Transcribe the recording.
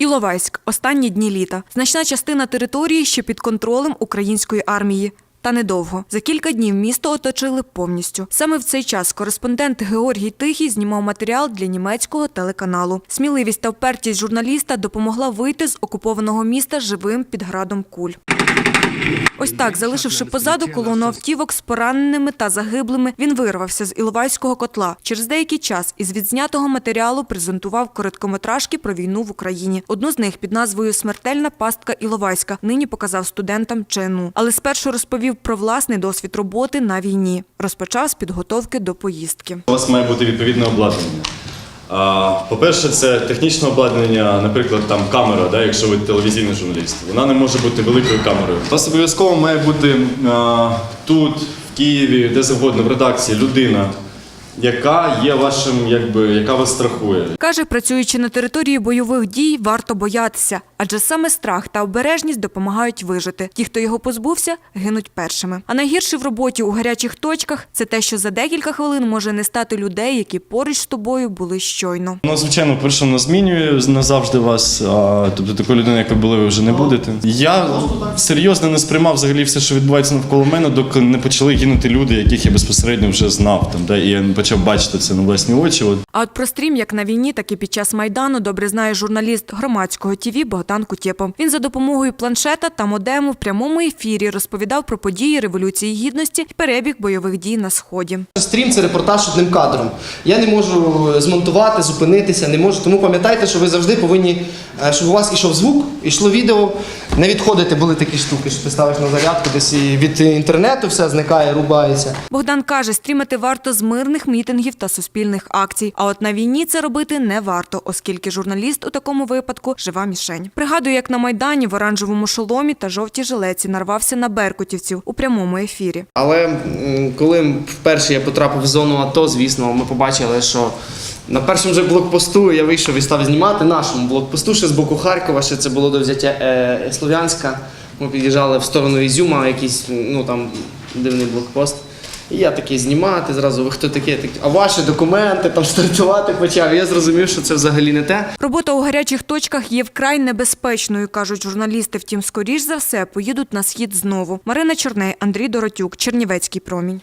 Іловайськ останні дні літа. Значна частина території ще під контролем української армії. Та недовго. За кілька днів місто оточили повністю. Саме в цей час кореспондент Георгій Тихий знімав матеріал для німецького телеканалу. Сміливість та впертість журналіста допомогла вийти з окупованого міста живим під градом куль. Ось так, залишивши позаду колону автівок з пораненими та загиблими, він вирвався з Іловайського котла. Через деякий час із відзнятого матеріалу презентував короткометражки про війну в Україні. Одну з них під назвою Смертельна пастка Іловайська нині показав студентам ЧНУ. Але спершу розповів про власний досвід роботи на війні. Розпочав з підготовки до поїздки. У вас має бути відповідне обладнання. По-перше, це технічне обладнання, наприклад, там камера, да, якщо ви телевізійний журналіст. Вона не може бути великою камерою. У вас обов'язково має бути а, тут, в Києві, де завгодно, в редакції людина, яка є вашим, якби, яка вас страхує. Каже, працюючи на території бойових дій, варто боятися, адже саме страх та обережність допомагають вижити. Ті, хто його позбувся, гинуть першими. А найгірше в роботі у гарячих точках це те, що за декілька хвилин може не стати людей, які поруч з тобою були щойно. Ну, звичайно, перше вона змінює назавжди вас. А, тобто такої людини, як ви були, ви вже не будете. Я серйозно не сприймав взагалі все, що відбувається навколо мене, доки не почали гинути люди, яких я безпосередньо вже знав. Там, да, і я почав бачити це на власні очі. От. А от про стрім як на війні, так і під час майдану добре знає журналіст громадського ТІВІ Богдан Кутєпов. Він за допомогою планшета та модему в прямому ефірі розповідав про події революції гідності і перебіг бойових дій на сході. Стрім це репортаж одним кадром. Я не можу змонтувати, зупинитися, не можу. Тому пам'ятайте, що ви завжди повинні, е, щоб у вас ішов звук, ішло відео. Не відходите, були такі штуки, що ти ставиш на зарядку, десь і від інтернету все зникає, рубається. Богдан каже, стрімити варто з мирних мітингів та суспільних акцій. А от на війні це робити не варто, оскільки журналіст у такому випадку жива мішень. Пригадую, як на майдані в оранжевому шоломі та жовтій жилеці нарвався на беркутівців у прямому ефірі. Але коли вперше я потрапив в зону АТО, звісно, ми побачили, що на першому же блокпосту я вийшов і став знімати нашому блокпосту ще з боку Харкова, ще це було до взяття е, Слов'янська. Ми під'їжджали в сторону Ізюма, якийсь ну там дивний блокпост. І я такий знімати зразу, ви хто такий, А ваші документи там стартувати почав. Я зрозумів, що це взагалі не те. Робота у гарячих точках є вкрай небезпечною, кажуть журналісти. Втім, скоріш за все поїдуть на схід знову. Марина Чорней, Андрій Доротюк, Чернівецький промінь.